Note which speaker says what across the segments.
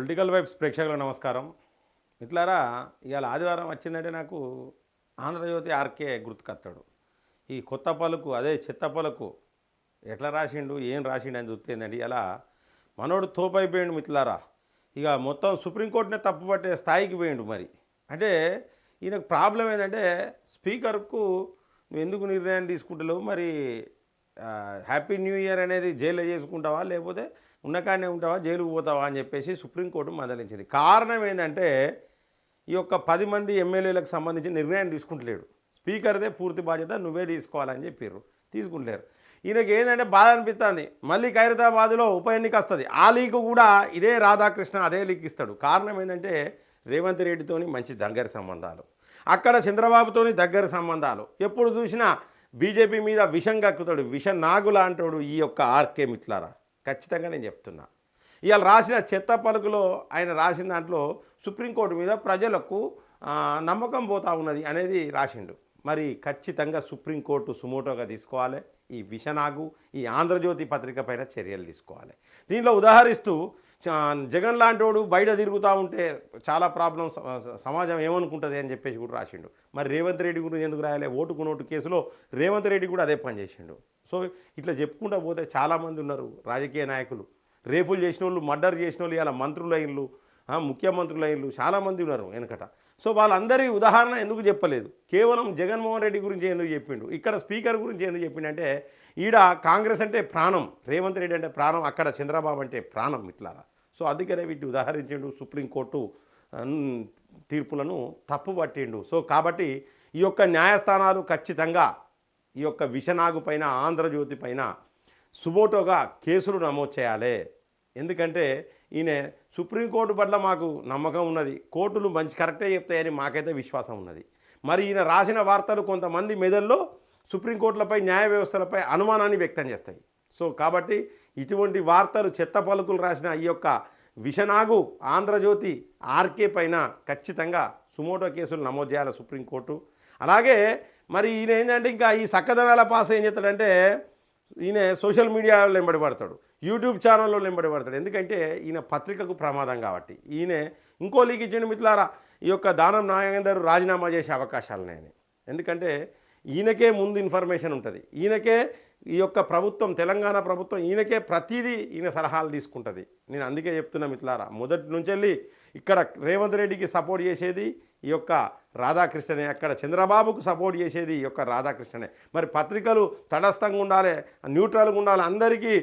Speaker 1: Political vibes ప్రేక్షకులకు నమస్కారం. ఇట్లారా ఇవాళ ఆదివారం వచ్చిందంటే నాకు ఆంధ్రజ్యోతి ఆర్కే గుర్తుకొస్తాడు. ఈ కొత్త పలుకు అదే చెత్త పలుకు ఎట్లా రాసిండు ఏం రాసిండు అని చూస్తేందండి ఇలా మనోడు తోపైపోయిండు మిత్రులారా. ఇక మొత్తం సుప్రీంకోర్టునే తప్పుపట్టే స్థాయికి పోయిండు మరి. అంటే ఈయనకు ప్రాబ్లం ఏంటంటే స్పీకర్కు నువ్వు ఎందుకు నిర్ణయం తీసుకుంటలేవు? మరి హ్యాపీ న్యూ ఇయర్ అనేది జైల్లో చేసుకుంటావా? లేకపోతే ఉన్నకాడనే ఉంటావా జైలుకు పోతావా అని చెప్పేసి సుప్రీంకోర్టు మందలించింది. కారణం ఏంటంటే ఈ యొక్క పది మంది ఎమ్మెల్యేలకు సంబంధించి నిర్ణయం తీసుకుంటలేడు. స్పీకర్దే పూర్తి బాధ్యత నువ్వే తీసుకోవాలని చెప్పారు తీసుకుంటలేరు. ఈయనకి ఏంటంటే బాధ అనిపిస్తుంది. మళ్ళీ ఖైరతాబాద్లో ఉప ఎన్నిక వస్తుంది. ఆ లీగ్ కూడా ఇదే రాధాకృష్ణ అదే లీక్ ఇస్తాడు. కారణం ఏంటంటే రేవంత్ రెడ్డితోని మంచి దగ్గర సంబంధాలు. అక్కడ చంద్రబాబుతోని దగ్గర సంబంధాలు. ఎప్పుడు చూసినా బీజేపీ మీద విషం కక్కుతాడు. విష నాగులాంటోడు ఈ యొక్క ఆర్కే మిట్లారా ఖచ్చితంగా నేను చెప్తున్నా. ఇవాళ రాసిన చెత్త పలుకులో ఆయన రాసిన దాంట్లో సుప్రీంకోర్టు మీద ప్రజలకు నమ్మకం పోతా ఉన్నది అనేది రాసిండు. మరి ఖచ్చితంగా సుప్రీంకోర్టు సుమోటోగా తీసుకోవాలి ఈ విషనాగు ఈ ఆంధ్రజ్యోతి పత్రిక పైన చర్యలు తీసుకోవాలి. దీనిలో ఉదాహరిస్తూ జగన్ జగన్ వాడు బయట తిరుగుతూ ఉంటే చాలా ప్రాబ్లం సమాజం ఏమనుకుంటుంది అని చెప్పేసి కూడా రాసిండు. మరి రేవంత్ రెడ్డి గురించి ఎందుకు రాయాలి? ఓటుకు నోటు కేసులో రేవంత్ రెడ్డి కూడా అదే పని చేసిండు. సో ఇట్లా చెప్పుకుంటూ పోతే చాలామంది ఉన్నారు రాజకీయ నాయకులు. రేపులు చేసిన వాళ్ళు మర్డర్ చేసిన వాళ్ళు ఇలా మంత్రులైన్లు ముఖ్యమంత్రులైన్లు చాలామంది ఉన్నారు వెనకట. సో వాళ్ళందరి ఉదాహరణ ఎందుకు చెప్పలేదు? కేవలం జగన్మోహన్ రెడ్డి గురించి ఎందుకు చెప్పిండు? ఇక్కడ స్పీకర్ గురించి ఎందుకు చెప్పిండంటే ఈడ కాంగ్రెస్ అంటే ప్రాణం రేవంత్ రెడ్డి అంటే ప్రాణం అక్కడ చంద్రబాబు అంటే ప్రాణం ఇట్లారా సో అందుకనే వీటిని ఉదాహరించిండు సుప్రీంకోర్టు తీర్పులను తప్పు పట్టిండు సో కాబట్టి ఈ యొక్క న్యాయస్థానాలు ఖచ్చితంగా ఈ యొక్క విషనాగు పైన ఆంధ్రజ్యోతి పైన సుబోటోగా కేసులు నమోదు చేయాలి. ఎందుకంటే ఈయన సుప్రీంకోర్టు పట్ల మాకు నమ్మకం ఉన్నది. కోర్టులు మంచి కరెక్టే చెప్తాయని మాకైతే విశ్వాసం ఉన్నది. మరి ఈయన రాసిన వార్తలు కొంతమంది మెదల్లో సుప్రీంకోర్టులపై న్యాయ వ్యవస్థలపై అనుమానాన్ని వ్యక్తం చేస్తాయి. సో కాబట్టి ఇటువంటి వార్తలు చెత్త పలుకులు రాసిన ఈ యొక్క విషనాగు ఆంధ్రజ్యోతి ఆర్కే పైన ఖచ్చితంగా సుమోటో కేసులు నమోదు చేయాలి సుప్రీంకోర్టు అలాగే మరి ఈయన ఏంటంటే ఇంకా ఈ సక్కదనాల పాస్ ఏం చేస్తాడంటే ఈయన సోషల్ మీడియాలో వెంబడి పడతాడు యూట్యూబ్ ఛానల్లో వెంబడి పడతాడు. ఎందుకంటే ఈయన పత్రికకు ప్రమాదం కాబట్టి ఈయన ఇంకో లీక్ ఇచ్చిన మిత్రులారా ఈ యొక్క దానం నాగేందర్ రాజీనామా చేసే అవకాశాలు ఉన్నాయని ఎందుకంటే ఈయనకే ముందు ఇన్ఫర్మేషన్ ఉంటుంది ఈయనకే ఈ యొక్క ప్రభుత్వం తెలంగాణ ప్రభుత్వం ఈయనకే ప్రతిదీ ఈయన సలహాలు తీసుకుంటుంది. నేను అందుకే చెప్తున్నా మిత్రులారా మొదటి నుంచి వెళ్ళి ఇక్కడ రేవంత్ రెడ్డికి సపోర్ట్ చేసేది ఈ యొక్క రాధాకృష్ణనే అక్కడ చంద్రబాబుకు సపోర్ట్ చేసేది ఈ యొక్క రాధాకృష్ణనే. మరి పత్రికలు తటస్థంగా ఉండాలి న్యూట్రల్గా ఉండాలి అందరికీ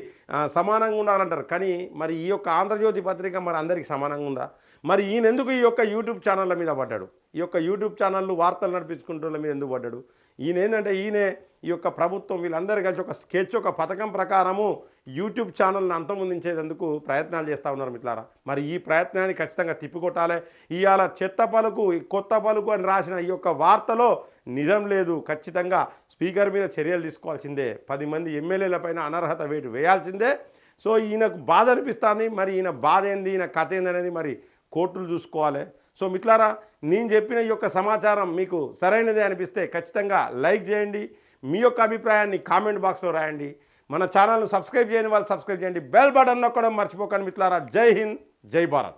Speaker 1: సమానంగా ఉండాలంటారు. కానీ మరి ఈ యొక్క ఆంధ్రజ్యోతి పత్రిక మరి అందరికీ సమానంగా ఉందా? మరి ఈయన ఎందుకు ఈ యొక్క యూట్యూబ్ ఛానళ్ళ మీద పడ్డాడు? ఈ యొక్క యూట్యూబ్ ఛానళ్ళు వార్తలు నడిపించుకుంటున్న మీద ఎందుకు పడ్డాడు? ఈయన ఏంటంటే ఈయనే ఈ యొక్క ప్రభుత్వం వీళ్ళందరూ కలిసి ఒక స్కెచ్ ఒక పథకం ప్రకారము యూట్యూబ్ ఛానల్ని అంతమొందించేందుకు ప్రయత్నాలు చేస్తూ ఉన్నారు మిట్లారా మరి ఈ ప్రయత్నాన్ని ఖచ్చితంగా తిప్పికొట్టాలి. ఇవాళ చెత్త పలుకు కొత్త పలుకు అని రాసిన ఈ యొక్క వార్తలో నిజం లేదు. ఖచ్చితంగా స్పీకర్ మీద చర్యలు తీసుకోవాల్సిందే. పది మంది ఎమ్మెల్యేల పైన అనర్హత వేటు వేయాల్సిందే. సో ఈయనకు బాధ అనిపిస్తుంది. మరి ఈయన బాధ ఏంది? ఈయన కథ ఏందనేది మరి కోర్టులు చూసుకోవాలి. సో మిట్లారా నేను చెప్పిన ఈ యొక్క సమాచారం మీకు సరైనదే అనిపిస్తే ఖచ్చితంగా లైక్ చేయండి. మీ యొక్క అభిప్రాయాన్ని కామెంట్ బాక్స్లో రాయండి. మన ఛానల్ను సబ్స్క్రైబ్ చేయని వాళ్ళు సబ్స్క్రైబ్ చేయండి. బెల్ బటన్ నొక్కడం మర్చిపోకండి మిత్రులారా. జై హింద్ జై భారత్.